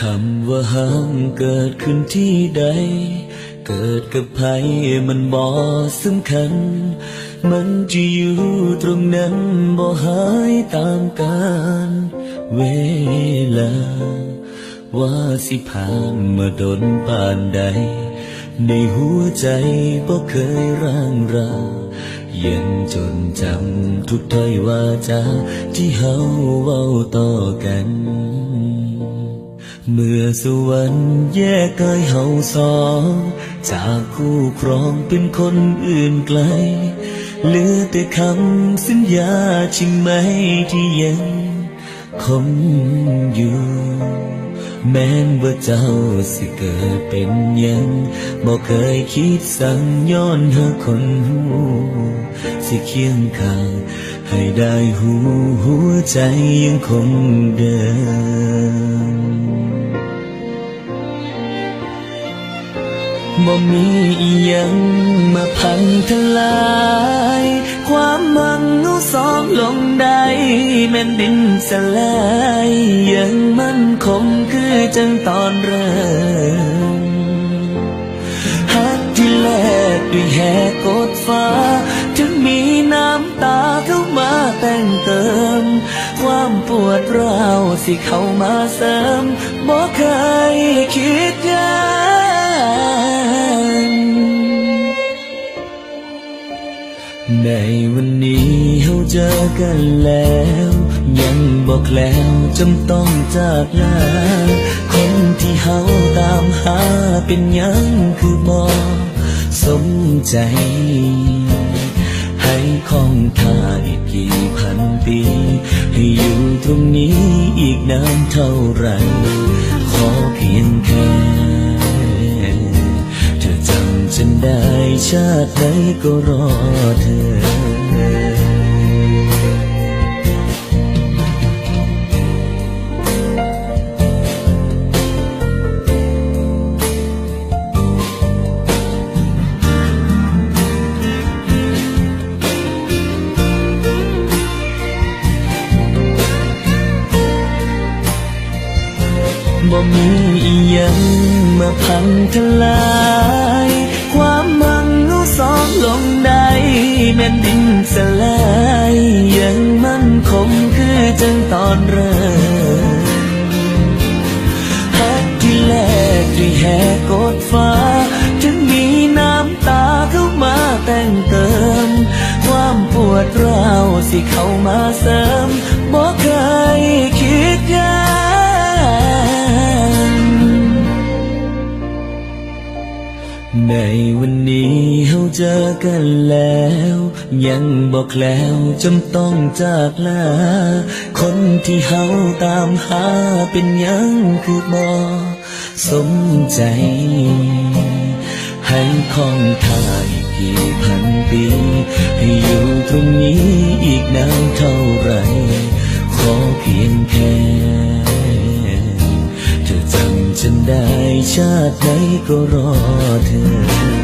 คำว่าห้ามเกิดขึ้นที่ใด เกิดกับใครมันบ่สำคัญ มันจะอยู่ตรงนั้นบ่หายตามกาลเวลา ว่าสิผ่านมาดนปานใด ในหัวใจบ่เคยร่างรายังจนจำทุกถ้อยวาจาที่เฮาเว้าต่อกัน เมื่อสวรรค์แยกกายเฮาสองจากคู่ครองเป็นคนอื่นไกล เหลือแต่คำสัญญาจริงไหมที่ยังคงอยู่ แม้นว่าเจ้าสิเกิดเป็นยังบอกเคยคิดสั่งย้อนหาคนหูสิเคียงข้างให้ได้หูหัวใจยังคงเดิม บ่มีอียังมาพังทลาย ความหวังเอาสองลงได้แม่นดินสลายยังมั่นคงคือจังตอนเริ่มฮักที่แลกด้วยแหกกดฟ้า ถึงมีน้ำตาเข้ามาแต่งเติม ความปวดร้าวสิเข้ามาเสริมบ่เคยคิดยัน วันนี้เราเจอกันแล้ว ยังบอกแล้วจำต้องจากลาคนที่เฮาตามหาเป็นยังคือบ่สมใจ ให้คองทาอีกกี่พันปี ให้อยู่ตรงนี้อีกนานเท่าไร ขอเพียงแค่เธอจำฉันได้ชาติไหนก็รอเธอ บ่มีอียังมาพังทลาย ความมังเอาสองลงได้แม่นดินสลายยังมั่นคงคือจังตอนเริ่มฮักที่แลกด้วยแหกกดฟ้า ถึงมีน้ำตาเข้ามาแต่งเติม ความปวดร้าวสิเข้ามาเสริมบ่เค วันนี้เราเจอกันแล้ว ยังบอกแล้วจำต้องจากลา คนที่เฮาตามหาเป็นยังคือบ่สมใจ ให้คองทาอีกกี่พันปี ให้อยู่ตรงนี้อีกนานเท่าไหรขอเพียงแค่เธอจำ จะได้ชาติไหนก็รอเธอ